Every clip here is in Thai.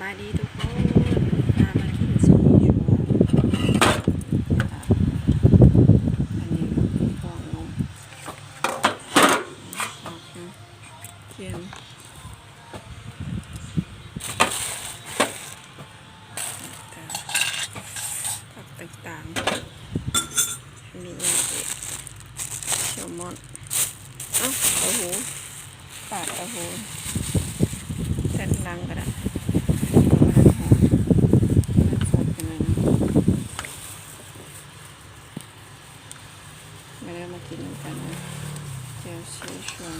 บาดีทุกคนพามากินซีชัวอันนี้ฟองนมเทียนผักต่างๆมีอย่างอื่นเชลมอนอ้าเต้าหูปาดเต้าหูแท่นลังก็ได้ ไม่ได้มากินกันนะเจียวชีชวน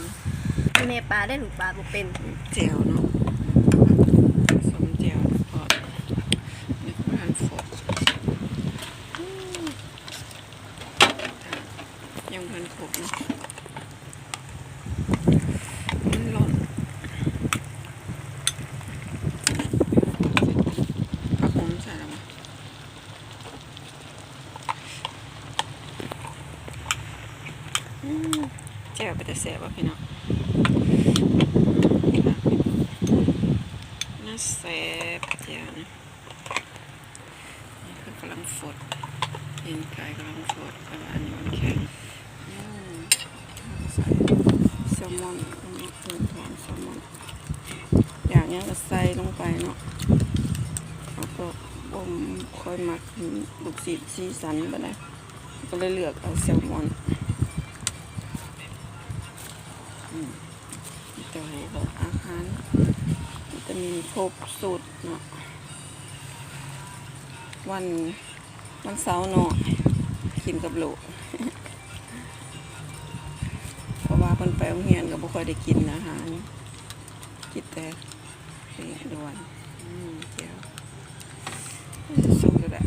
แม่ปลาได้หรือปลาบ่เป็นเจียวเนาะผสมเจียวพอนี่ก็ทานฝกอืมยังพันขบเนาะมันหล่นผักหอมใส่แล้วมั้ย แจ่วไปแต่แสบว่ะพี่น้องน่าแสบแจ่วนะนี่คือกำลังฟดเห็นกายกำลังฟดแต่ว่าอันนี้มันแข็งอืมใส่แซลมอนลงมาเป็นหอมแซลมอนอย่างนี้ก็ใส่ลงไปเนาะแล้วก็บ่มค่อยหมักลูกศิษย์สีสันไปเลยก็เลยเลือกเอาแซลมอน วิตามินอาหารวิตามินครบสูตรเนาะวันวันเสาร์เนาะกินกับลูกเพราะว่าเพิ่นไปโรงเรียนก็บ่ค่อยได้กินอาหารกินแต่นี่ด่วนอืมเจียวสุกแล้วแหละ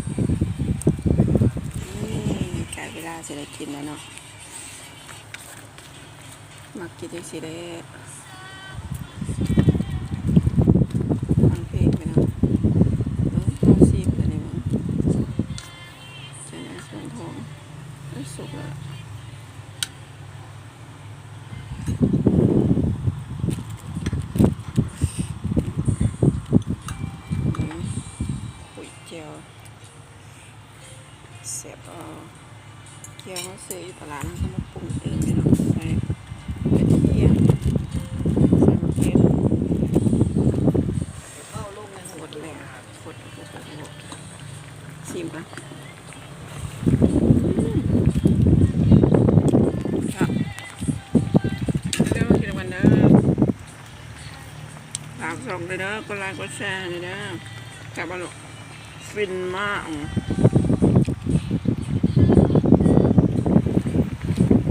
นี่ใกล้เวลาจะได้กินแล้วเนาะ มักกินจังซี่ได้ฟังเพลงไปนะเออเอาซีบตัวนี้างใช่ไหมส่วนทองเอ้สุกแล้วล่ะอืมปุ๋ยเจียวเสียบเอาเจียวเขาซื้ออยู่ตลาดนะเขามาปรุงเองเลยเนาะใส่กระเทียมใส่มะเขือ เอาลงนะ หมดแล้วหมดหมดหมดหมดชิมปะครับเดี๋ยวมากินกันเด้อ องเลยเด้อกดไลค์กดแชร์เลยเด้อกลับมาลูกฟินมาก